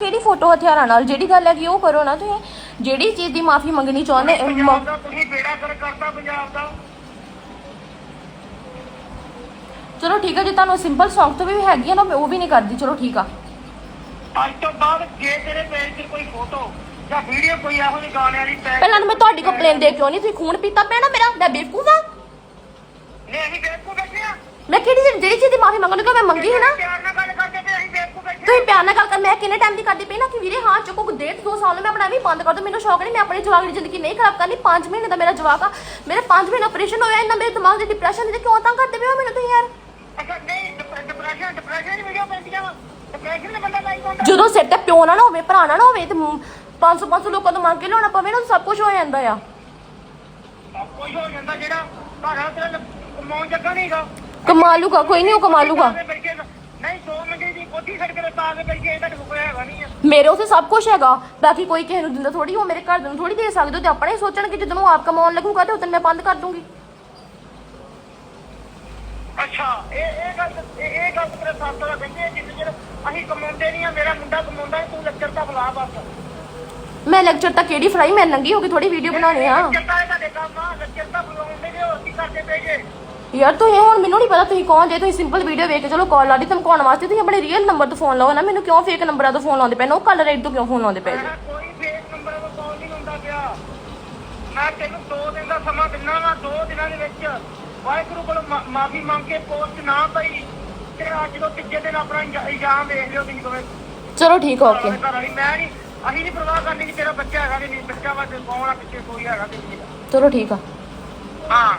ਕਿਹੜੀ ਫੋਟੋ ਹਥਿਆਰਾਂ ਨਾਲ? ਜਿਹੜੀ ਗੱਲ ਹੈਗੀ ਉਹ ਕਰੋ ਨਾ ਤੁਸੀਂ। ਜਿਹੜੀ ਚੀਜ਼ ਦੀ ਮਾਫੀ ਮੰਗਣੀ ਚਾਹੁੰਦੇ ਅਮ, ਪੰਜਾਬ ਦਾ ਤੁਸੀਂ ਬੇੜਾ ਕਰ ਕਰਤਾ ਪੰਜਾਬ ਦਾ। ਚਲੋ ਠੀਕ ਹੈ ਜੇ ਤੁਹਾਨੂੰ ਸਿੰਪਲ ਤੋਂ ਵੀ ਹੈਗੀ ਆ ਨਾ ਮੈਂ ਉਹ ਵੀ ਨਹੀਂ ਕਰਦੀ। ਚਲੋ ਠੀਕ ਆ। ਅੱਜ ਤੋਂ ਬਾਅਦ ਜੇ ਤੇਰੇ ਪੇਜ ਤੇ ਕੋਈ ਫੋਟੋ ਜਾਂ ਵੀਡੀਓ ਕੋਈ ਇਹੋ ਜਿਹੀ ਗਾਣੇ ਵਾਲੀ ਪੈ ਪਹਿਲਾਂ ਤਾਂ ਮੈਂ ਤੁਹਾਡੀ ਕੰਪਲੇਨ ਦੇ ਕਿਉਂ ਨਹੀਂ ਤੁਸੀਂ ਖੂਨ ਪੀਤਾ ਪਿਆ ਨਾ ਮੇਰਾ ਮੈਂ ਬੇਵਕੂਫ ਆ। ਨਹੀਂ ਅਸੀਂ ਬੇਵਕੂਫ ਬੈਠੇ ਆ। ਮੈਂ ਕਿਹੜੀ ਚੀਜ਼- ਜਿਹੜੀ ਚੀਜ਼ ਦੀ ਮਾਫੀ ਮੰਗਣ ਕਿ ਮੈਂ ਮੰਗੀ ਹੈ ਨਾ। ਪਿਆਰ ਨਾਲ ਗੱਲ ਕਰਦੇ ਤੇ ਅਸੀਂ ਬੇਵਕੂਫ ਬੈਠੇ ਤੁਸੀਂ ਪਿਆਰ ਨਾਲ ਗੱਲ ਕਰ ਮੈਂ ਕਿੰਨੇ ਟਾਈਮ ਦੀ ਕਰਦੀ ਪਈ ਨਾ ਕਿ ਵੀਰੇ ਹਾਂ ਚੁੱਕੋ ਡੇਢ ਦੋ ਸਾਲ ਨੂੰ ਮੈਂ ਆਪਣਾ ਵੀ ਬੰਦ ਕਰ ਦੋ ਮੈਨੂੰ ਸ਼ੌਕ ਨਹੀਂ ਮੈਂ ਆਪਣੀ ਜਵਾਕ ਦੀ ਜ਼ਿੰਦਗੀ ਨਹੀਂ ਖਰਾਬ ਕਰਨੀ 5 ਮਹੀਨੇ ਦਾ ਮੇਰਾ ਜਵਾਕ ਆ ਮੇਰੇ 5 ਮਹੀਨੇ ਆਪਰੇਸ਼ਨ ਹੋਇਆ ਇਹਨਾਂ ਮੇਰੇ ਦਿਮਾਗ ਦੇ ਡਿਪਰੈਸ਼ਨ ਦੇ ਕਿਉਂ ਤਾਂ ਕਰਦੇ ਪਏ ਹੋ ਮੈਨੂੰ ਤੁਸੀਂ ਯਾਰ? ਅੱਛਾ ਨਹੀਂ ਡਿਪਰੈਸ਼ਨ ਡਿਪਰੈਸ਼ਨ ਦੀ ਵੀਡੀਓ ਪੈਂਦੀਆਂ ਵਾ ਡਿਪਰੈਸ਼ਨ ਦਾ ਬੰਦਾ ਲਾਈਕ ਹੁੰਦਾ ਜਦੋਂ ਸਿਰ ਤੇ ਪਿਓ ਨਾ ਨਾ ਹੋਵੇ ਭਰਾ ਨਾ ਹੋਵੇ ਤੇ 500 500 ਲੋਕਾਂ ਤੋਂ ਮੰਗ ਕੇ ਲਿਆਉਣਾ ਪਵੇ ਨਾ ਸਭ ਕੁਝ ਹੋ ਜਾਂਦਾ ਆ। ਸਭ ਕੁਝ ਹੋ ਜਾਂਦਾ ਜਿਹੜਾ ਘਰ ਤੇਰਾ ਕਮਾਉਣ ਜੱਗਾ ਨਹੀਂਗਾ ਕਮਾ ਲੂਗਾ ਕੋਈ ਨਹੀਂ ਉਹ ਕਮਾ ਲੂਗਾ ਨਹੀਂ 100 ਮੰਗੇ ਦੀ ਕੋਠੀ ਛੱਡ ਕੇ ਪਾ ਕੇ ਬੈਠੇ ਇਹਦਾ ਕੋਈ ਹੈਗਾ ਨਹੀਂ ਆ। ਮੇਰੇ ਉਥੇ ਸਭ ਕੁਝ ਹੈਗਾ। ਬਾਕੀ ਕੋਈ ਕਿਸੇ ਨੂੰ ਦਿੰਦਾ ਥੋੜੀ ਉਹ ਮੇਰੇ ਘਰ ਦੇ ਨੂੰ ਥੋੜੀ ਦੇ ਸਕਦੇ ਹੋ ਤੇ ਆਪਣੇ ਹੀ ਸੋਚਣਗੇ ਜਦੋਂ ਉਹ ਆਪ ਕਮਾਉਣ ਲੱਗੂਗਾ ਤੇ ਉਦੋਂ ਮੈਂ ਬੰਦ ਕਰ ਦੂੰਗੀ। ਅੱਛਾ ਇਹ ਇਹ ਗੱਲ ਇਹ ਇਹ ਗੱਲ ਤੇਰੇ ਸਾਥ ਦਾ ਕਹਿੰਦੇ ਆ ਜਿੰਨੇ ਚਿਰ ਅਸੀਂ ਕਮਾਉਂਦੇ ਨਹੀਂ ਆ ਮੇਰਾ ਮੁੰਡਾ ਕਮਾਉਂਦਾ ਤੂੰ ਲੈਕਚਰ ਤਾਂ ਬੁਲਾ ਬਸ। ਮੈਂ ਲੈਕਚਰ ਤਾਂ ਕਿਹੜੀ ਫਰਾਈ ਮੈਂ ਨੰਗੀ ਹੋ ਕੇ ਥੋੜੀ ਵੀਡੀਓ ਬਣਾਉਣੀ ਆ। ਕੰਮ ਬੁਲਾਉਂਦੇ ਹੋਰ ਕੀ ਕਰਦੇ ਯਾਰ ਤੁਸੀਂ ਹੁਣ ਮੈਨੂੰ ਨਹੀਂ ਪਤਾ ਤੁਸੀਂ ਕੌਣ ਜੇ ਤੁਸੀਂ ਸਿੰਪਲ ਵੀਡੀਓ ਵੇਖ ਕੇ ਚਲੋ ਕਾਲ ਆਡੀ ਧਮਕਾਉਣ ਵਾਸਤੇ ਤੁਸੀਂ ਆਪਣੇ ਰੀਅਲ ਨੰਬਰ ਤੋਂ ਫੋਨ ਲਾਓ ਨਾ ਮੈਨੂੰ ਕਿਉਂ ਫੇਕ ਨੰਬਰਾਂ ਤੋਂ ਫੋਨ ਲਾਉਂਦੇ ਪਏ ਨੇ? ਉਹ ਕਾਲਰ ਆਈਡੀ ਤੋਂ ਕਿਉਂ ਫੋਨ ਲਾਉਂਦੇ ਪਏ ਜੀ ਮੈਂ ਕੋਈ ਫੇਕ ਨੰਬਰ ਤੋਂ ਕਾਲ ਨਹੀਂ ਹੁੰਦਾ ਪਿਆ। ਮੈਂ ਤੈਨੂੰ 2 ਦਿਨ ਦਾ ਸਮਾਂ ਦਿੰਦਾ ਵਾ 2 ਦਿਨਾਂ ਦੇ ਵਿੱਚ। ਵਾਹਿਗੁਰੂ ਕੋਲ ਮਾਫੀ ਮੰਗ ਕੇ ਪੋਸਟ ਨਾ ਪਈ। ਤੇ ਅੱਜ ਤੋਂ ਤੀਜੇ ਦਿਨ ਆਪਣਾ ਇਲਜ਼ਾ- ਇਲਜ਼ਾਮ ਵੇਖ ਲਿਓ ਤੁਸੀਂ ਦੋਵੇਂ। ਚਲੋ ਠੀਕ ਆ ਓਕੇ ਘਰ ਵਾਲੀ ਮੈਂ ਨਹੀਂ ਅਸੀਂ ਨਹੀਂ ਪਰਵਾਹ ਕਰਨੀ ਕਿ ਤੇਰਾ ਬੱਚਾ ਹੈਗਾ ਕਿ ਨਹੀਂ ਬੱਚਾ ਵਾ ਤੇ ਕੌਣ ਆ ਪਿੱਛੇ ਕੋਈ ਹੈਗਾ ਕਿ ਨਹੀਂ ਚਲੋ ਠੀਕ ਆ। ਹਾਂ।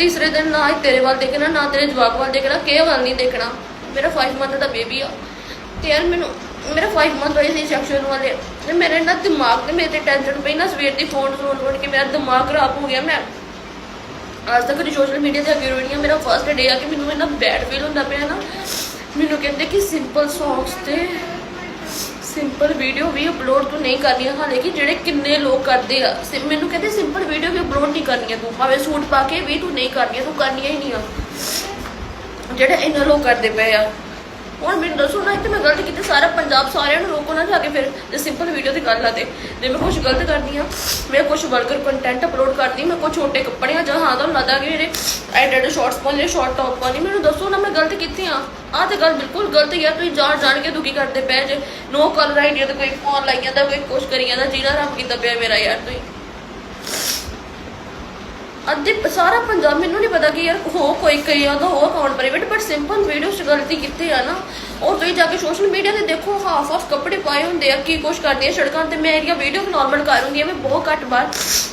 ਤੀਸਰੇ ਦਿਨ ਨਾ ਹੀ ਤੇਰੇ ਵੱਲ ਦੇਖਣਾ, ਨਾ ਤੇਰੇ ਜਵਾਕ ਵੱਲ ਦੇਖਣਾ ਕਿਸੇ ਵੱਲ ਨਹੀਂ ਦੇਖਣਾ? ਮੇਰਾ 5 ਮੰਥ ਦਾ ਬੇਬੀ ਆ। ਤੇ ਯਾਰ ਮੈਨੂੰ, ਮੇਰਾ 5 ਮੰਥ ਹੋਏ ਸੀ ਸੈਕਸ਼ਨ ਵਾਲੇ। ਤੇ ਮੇਰੇ ਨਾ ਦਿਮਾਗ ਤੇ ਮੇਰੇ ਤੇ ਟੈਨਸ਼ਨ ਪਈ ਨਾ, ਸਵੇਰ ਦੀ ਫੋਨ ਫੋਨ ਫੋਨ ਕੇ ਮੇਰਾ ਦਿਮਾਗ ਖਰਾਬ ਹੋ ਗਿਆ। ਮੈਂ ਅੱਜ ਤੱਕ ਕਦੀ ਸੋਸ਼ਲ ਮੀਡੀਆ ਤੇ ਅੱਗੇ ਰੋਣੀ ਮੇਰਾ ਫਰਸਟ ਡੇ ਆ ਕਿ ਮੈਨੂੰ ਇੰਨਾ ਬੈਡ ਫੀਲ ਹੁੰਦਾ ਪਿਆ ਨਾ। ਮੈਨੂੰ ਕਹਿੰਦੇ ਕਿ ਸਿੰਪਲ ਸੌਂਗਸ ਤੇ ਸਿੰਪਲ ਵੀਡੀਓ ਵੀ ਅਪਲੋਡ ਤੂੰ ਨਹੀਂ ਕਰਨੀ ਹੈ ਹਾਲੇ ਕਿ ਜਿਹੜੇ ਕਿੰਨੇ ਲੋਕ ਕਰਦੇ ਆ। ਮੈਨੂੰ ਕਹਿੰਦੇ ਸਿੰਪਲ ਵੀਡੀਓ ਵੀ ਅਪਲੋਡ ਨਹੀਂ ਕਰਨੀ ਤੂੰ, ਭਾਵੇਂ ਸੂਟ ਪਾ ਕੇ ਵੀ ਤੂੰ ਨਹੀਂ ਕਰਨੀ ਤੂੰ ਕਰਨੀਆਂ ਹੀ ਨਹੀਂ ਆ। ਜਿਹੜੇ ਇੰਨੇ ਲੋਕ ਕਰਦੇ ਪਏ ਆ। ਹੁਣ ਮੈਨੂੰ ਦੱਸੋ ਨਾ ਕਿ ਮੈਂ ਗਲਤ ਕੀਤੀ, ਸਾਰਾ ਪੰਜਾਬ ਸਾਰਿਆਂ ਨੂੰ ਰੋਕੋ ਨਾ ਜਾ ਕੇ ਫਿਰ ਜੇ ਸਿੰਪਲ ਵੀਡੀਓ ਦੀ ਗੱਲ ਆ ਤੇ। ਜੇ ਮੈਂ ਕੁਝ ਗਲਤ ਕਰਦੀ ਆ, ਮੈਂ ਕੁਝ ਵਲਗਰ ਕੰਟੈਂਟ ਅਪਲੋਡ ਕਰਦੀ, ਮੈਂ ਕੁਝ ਛੋਟੇ ਕੱਪੜੇ ਆ ਜਾਂ ਹਾਂ ਤਾਂ ਲੱਗਦਾ ਕਿ ਮੇਰੇ ਐਡਿਟ ਸ਼ਾਰਟਸ ਪਾਉਂਦੇ ਸ਼ਾਰਟ ਟੌਪ ਪਾਉਂਦੀ, ਮੈਨੂੰ ਦੱਸੋ ਨਾ ਮੈਂ ਗਲਤ ਕੀਤੀ ਆ। ਆਹ ਤੇ ਗੱਲ ਬਿਲਕੁਲ ਗਲਤ ਯਾਰ ਤੁਸੀਂ ਜਾਣ ਜਾਣ ਕੇ ਦੁਖੀ ਕਰਦੇ ਪਏ ਜੇ। ਨੋ ਕਲਰ ਆਈਡੀਆ ਤੇ ਕੋਈ ਫੋਨ ਲਾਈ ਜਾਂਦਾ ਕੋਈ ਕੁਛ ਕਰੀ ਜਾਂਦਾ ਜਿਹੜਾ ਰੱਬ ਕੀਤਾ ਪਿਆ ਮੇਰਾ ਯਾਰ ਤੁਸੀਂ। ਅੱਜ ਸਾਰਾ ਪੰਜਾਬ ਮੈਨੂੰ ਨਹੀਂ ਪਤਾ ਕਿ ਯਾਰ ਹੋ ਕੋਈ ਕਈ ਉਹਦਾ ਹੋ account private but simple video ਚ ਗਲਤੀ ਕੀਤੀ ਆ ਨਾ ਉਹ ਤੁਸੀਂ ਜਾ ਕੇ ਸੋਸ਼ਲ ਮੀਡੀਆ ਤੇ ਦੇਖੋ ਹਾਫ ਆਫ ਕੱਪੜੇ ਪਾਏ ਹੁੰਦੇ ਆ, ਕੀ ਕੁਛ ਕਰਦੀ ਆ ਸੜਕਾਂ ਤੇ, ਮੈਂ ਇਹਦੀਆਂ ਵੀਡੀਓ ਨਾਰਮਲ ਕਰ ਹੁੰਦੀ ਆ, ਮੈਂ ਬਹੁਤ ਘੱਟ ਬਾਰ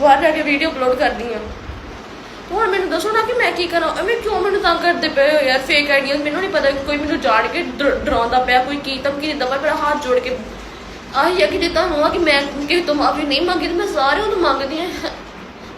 ਬਾਹਰ ਜਾ ਕੇ ਵੀਡੀਓ ਅਪਲੋਡ ਕਰਦੀ ਆ। ਹੁਣ ਮੈਨੂੰ ਦੱਸੋ ਨਾ ਕਿ ਮੈਂ ਕੀ ਕਰਾਂ, ਐਵੇਂ ਕਿਉਂ ਮੈਨੂੰ ਤੰਗ ਕਰਦੇ ਪਏ ਹੋ ਯਾਰ ਫੇਕ ਆਈਡੀਆ ਮੈਨੂੰ ਨਹੀਂ ਪਤਾ ਕੋਈ ਮੈਨੂੰ ਜਾਣ ਕੇ ਡਰਾਉਂਦਾ ਪਿਆ, ਕੋਈ ਕੀ ਧਮਕੀ ਦਿੰਦਾ ਪਿਆ, ਮੇਰਾ ਹੱਥ ਜੋੜ ਕੇ। ਆਹੀ ਆ ਕਿ ਜੇ ਤੁਹਾਨੂੰ ਆ ਕਿ ਮੈਂ ਕਿਸੇ ਤੋਂ ਮਾਫੀ ਨਹੀਂ ਮੰਗੀ, ਤੇ ਮੈਂ ਸਾਰਿਆਂ ਤੋਂ ਮੰਗਦੀ ਆ।